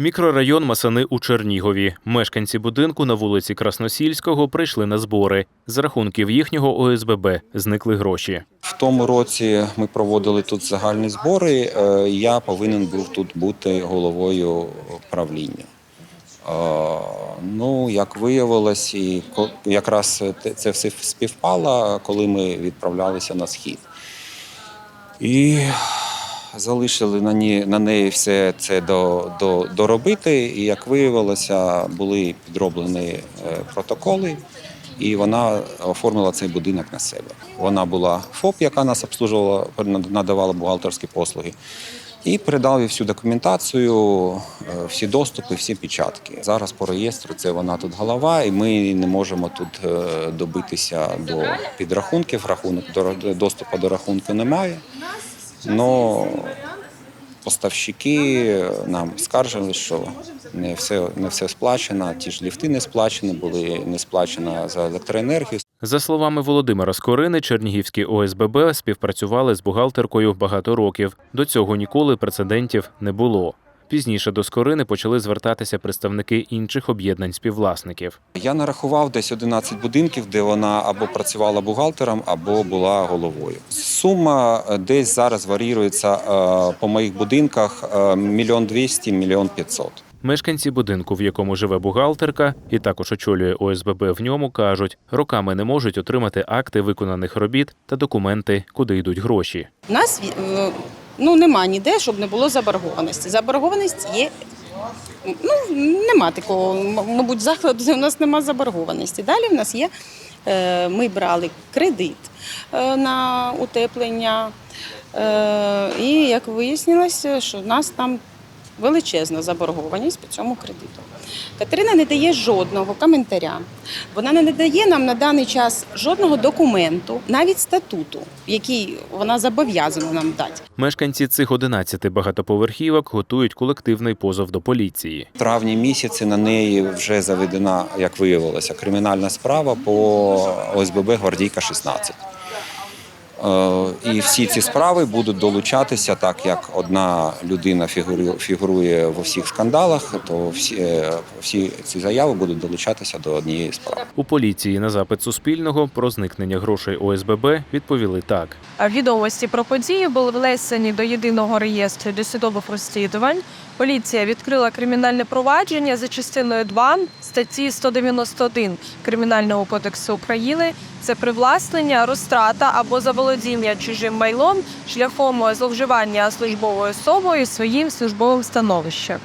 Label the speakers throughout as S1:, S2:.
S1: Мікрорайон Масани у Чернігові. Мешканці будинку на вулиці Красносільського прийшли на збори. З рахунків їхнього ОСББ зникли гроші.
S2: В тому році ми проводили тут загальні збори. е, Я повинен був тут бути головою правління. Е, Ну, як виявилось, і якраз це все співпало, коли ми відправлялися на схід. І залишили на, ні, на неї все це до, до, доробити. І як виявилося, були підроблені е, протоколи, і вона оформила цей будинок на себе. Вона була ФОП, яка нас обслужувала, надавала бухгалтерські послуги. І передав їй всю документацію, е, всі доступи, всі печатки. Зараз по реєстру це вона тут голова, і ми не можемо тут е, добитися до підрахунків. Рахунок до доступу до рахунку немає. Но поставщики нам скаржили, що не все, не все сплачено. Ті ж ліфти не сплачені, були не сплачена за електроенергію.
S1: За словами Володимира Скорини, Чернігівські ОСББ співпрацювали з бухгалтеркою багато років. До цього ніколи прецедентів не було. Пізніше до Скорини почали звертатися представники інших об'єднань співвласників.
S2: Я нарахував десь 11 будинків, де вона або працювала бухгалтером, або була головою. Сума е, десь зараз варіюється е, по моїх будинках е, мільйон двісті, мільйон п'ятсот.
S1: Мешканці будинку, в якому живе бухгалтерка, і також очолює ОСББ в ньому, кажуть, роками не можуть отримати акти виконаних робіт та документи, куди йдуть гроші.
S3: У нас ну, нема ніде, щоб не було заборгованості. Заборгованість є. Ну, нема такого, мабуть, закладу, у нас нема заборгованості. Далі в нас є, е, ми брали кредит е, на утеплення. Е, І як вияснилося, що в нас там величезна заборгованість по цьому кредиту. Катерина не дає жодного коментаря. Вона не надає нам на даний час жодного документу, навіть статуту, який вона зобов'язана нам дати.
S1: Мешканці цих 11 багатоповерхівок готують колективний позов до поліції.
S2: В травні місяці на неї вже заведена, як виявилося, кримінальна справа по ОСББ Гвардійка 16. Е, І всі ці справи будуть долучатися, так як одна людина фігуру- фігурує в усіх скандалах, то всі, е, всі ці заяви будуть долучатися до однієї справи.
S1: У поліції на запит Суспільного про зникнення грошей ОСББ відповіли так.
S4: А Відомості про події були внесені до єдиного реєстру досудових розслідувань. Поліція відкрила кримінальне провадження за частиною 2 статті 191 Кримінального кодексу України. Це привласнення, розтрата або заволодіння чужим майлом шляхом зловживання службовою особою своїм службовим становищем.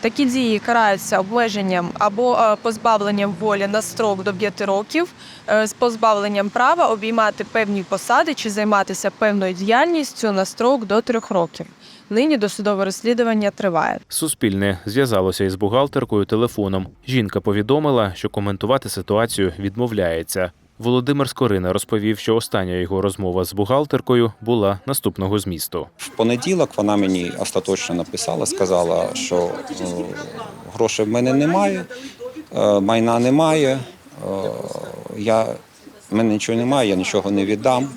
S4: Такі дії караються обмеженням або е, позбавленням волі на строк до 5 років, е, з позбавленням права обіймати певні посади чи займатися певною діяльністю на строк до 3 років. Нині досудове розслідування триває.
S1: Суспільне зв'язалося із бухгалтеркою телефоном. Жінка повідомила, що коментувати ситуацію відмовляється. Володимир Скорина розповів, що остання його розмова з бухгалтеркою була наступного змісту.
S2: В понеділок вона мені остаточно написала, сказала, що е, грошей в мене немає, е, майна немає. е, Я, в мене нічого немає, я нічого не віддам.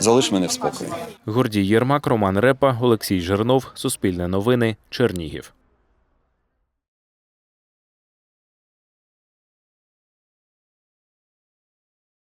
S2: Залиш мене в спокої.
S1: Гордій Єрмак, Роман Репа, Олексій Жернов, Суспільне новини, Чернігів.